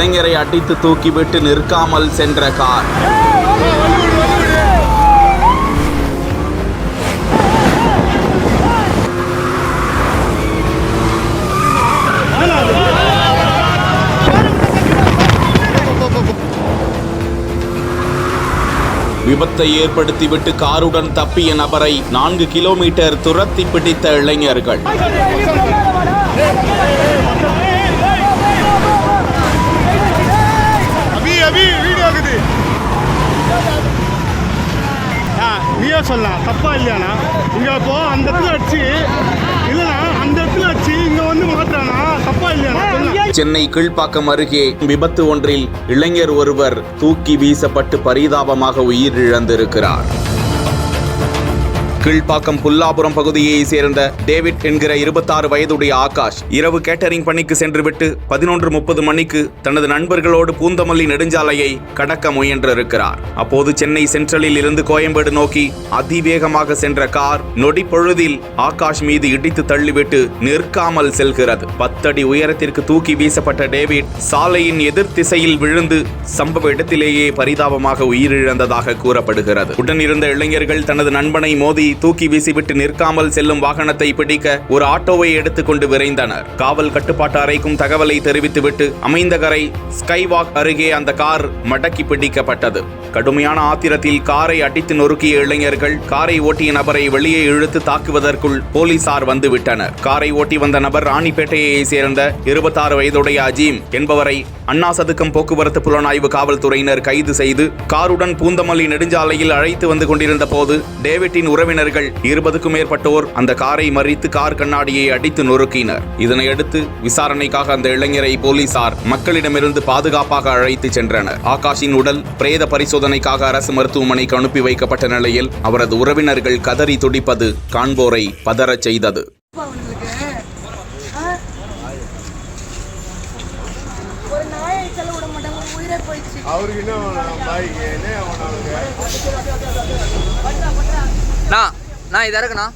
இளைஞரை அடித்து தூக்கிவிட்டு நிற்காமல் சென்ற கார். விபத்தை ஏற்படுத்திவிட்டு காருடன் தப்பிய நபரை நான்கு கிலோமீட்டர் துரத்தி பிடித்த இளைஞர்கள். ஆ சொல்லலாம். தப்பா இல்லையாண்ணா? இங்கே இப்போ அந்த இடத்துல வச்சு இல்லைண்ணா அந்த இடத்துல வச்சு இங்கே வந்து மாத்துறானா தப்பா இல்லையாண்ணா? சென்னை கீழ்ப்பாக்கம் அருகே விபத்து ஒன்றில் இளைஞர் ஒருவர் தூக்கி வீசப்பட்டு பரிதாபமாக உயிரிழந்திருக்கிறார். கீழ்ப்பாக்கம் புல்லாபுரம் பகுதியைச் சேர்ந்த டேவிட் என்கிற இருபத்தாறு வயதுடைய ஆகாஷ் இரவு கேட்டரிங் பணிக்கு சென்றுவிட்டு பதினொன்று முப்பது மணிக்கு தனது நண்பர்களோடு பூந்தமல்லி நெடுஞ்சாலையை கடக்க முயன்றிருக்கிறார். அப்போது சென்னை சென்ட்ரலில் இருந்து கோயம்பேடு நோக்கி அதிவேகமாக சென்ற கார் நொடி பொழுதில் ஆகாஷ் மீது இடித்து தள்ளிவிட்டு நிற்காமல் செல்கிறது. பத்தடி உயரத்திற்கு தூக்கி வீசப்பட்ட டேவிட் சாலையின் எதிர் திசையில் விழுந்து சம்பவ இடத்திலேயே பரிதாபமாக உயிரிழந்ததாக கூறப்படுகிறது. உடன் இருந்த இளைஞர்கள் தனது நண்பனை மோதி தூக்கி வீசிவிட்டு நிற்காமல் செல்லும் வாகனத்தை பிடிக்க ஒரு ஆட்டோவை எடுத்துக்கொண்டு விரைந்தனர். காவல் கட்டுப்பாட்டு அறைக்கும் தகவலை தெரிவித்துவிட்டு அமைந்தகரை ஸ்கைவாக் அருகே அந்த கார் மடக்கி பிடிக்கப்பட்டது. கடுமையான ஆத்திரத்தில் காரை அடித்து நொறுக்கிய இளைஞர்கள் காரை ஓட்டிய நபரை வெளியே இழுத்து தாக்குவதற்குள் போலீசார் வந்துவிட்டனர். காரை ஓட்டி வந்த நபர் ராணிப்பேட்டையை சேர்ந்த இருபத்தாறு வயதுடைய அஜீம் என்பவரை அண்ணா சதுக்கம் போக்குவரத்து புலனாய்வு காவல்துறையினர் கைது செய்து காருடன் பூந்தமல்லி நெடுஞ்சாலையில் அழைத்து வந்து கொண்டிருந்த போது டேவிட்டின் உறவினர்கள் இருபதுக்கும் மேற்பட்டோர் அந்த காரை மறித்து கார் கண்ணாடியை அடித்து நொறுக்கினர். இதனையடுத்து விசாரணைக்காக அந்த இளைஞரை போலீசார் மக்களிடமிருந்து பாதுகாப்பாக அழைத்து சென்றனர். ஆகாஷின் உடல் பிரேத பரிசோதனைக்காக அரசு மருத்துவமனைக்கு அனுப்பி வைக்கப்பட்ட நிலையில் அவரது உறவினர்கள் கதறி துடிப்பது காண்போரை பதறச் செய்தது. நான் இதாக இருக்குண்ணா